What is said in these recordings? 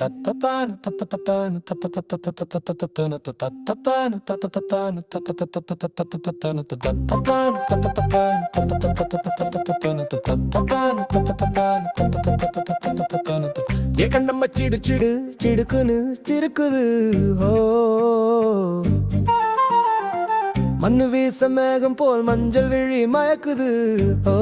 தத்தத்தான தத்தத்தத்தான தத்தத்தத்தத்தத்தத்தத்தத்தன தத்தத்தான தத்தத்தத்தான தத்தத்தத்தத்தத்தத்தத்தன தத்தத்தான தத்தத்தத்தான தத்தத்தத்தத்தத்தத்தத்தன தத்தத்தான தத்தத்தத்தான தத்தத்தத்தத்தத்தத்தன ஏ கண்ணம்ம சிடு சிடு சிடுக்குன்னு சிறுக்குது. ஓ. மண்ணு வீச மேகம் போல் மஞ்சள் விழி மயக்குது. ஓ.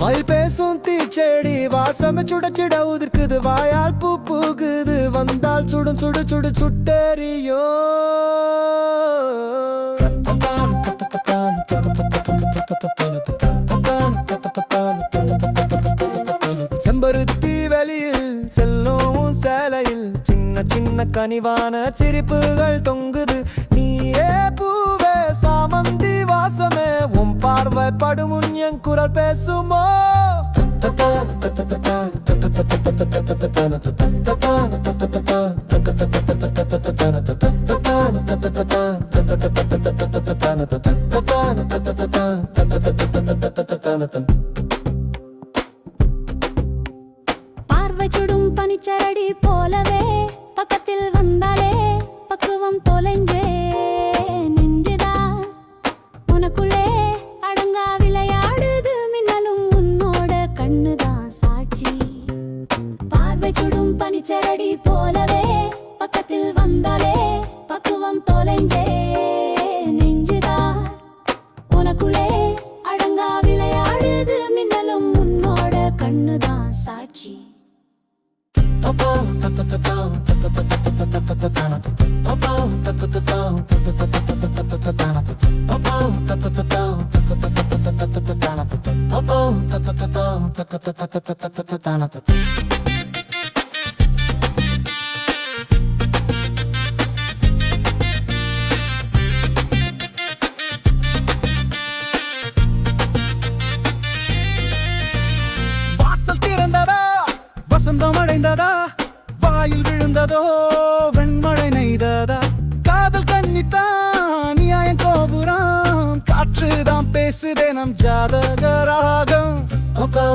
மயில் பேசும் தீச்செடி வாசம் சுட சுட உதிர்க்குது வாயால் பூ பூக்குது வந்தால் சுடும் சுடு சுடு சுட்டெறியோ செம்பருத்தி வெளியில் செல்லும் சேலையில் சின்ன சின்ன கனிவான சிரிப்புகள் தொங்குது. நீயே பாடும் உன் என் குரல் பேசுமோ? பார்வை சுடும் பனிச்சரடி போலவே பக்கத்தில் பார்வை சுடும் பனிச்சரடி போலவே பக்கத்தில் வந்தாலே பக்குவம் தொலைஞ்சே நெஞ்சுதா உனக்குள்ளே அடங்கா விளையாடுது மின்னலும் உன்னோட கண்ணுதான் சாட்சி வாசல் வசந்தம் அடைந்ததா வாயில் விழுந்ததோ வெண்மழை நெய்ததா காதல் கன்னித்தான் நியாயம் கோபுரம் காற்றுதான் பேசுதே நம் ஜாதக ராகம் அப்பா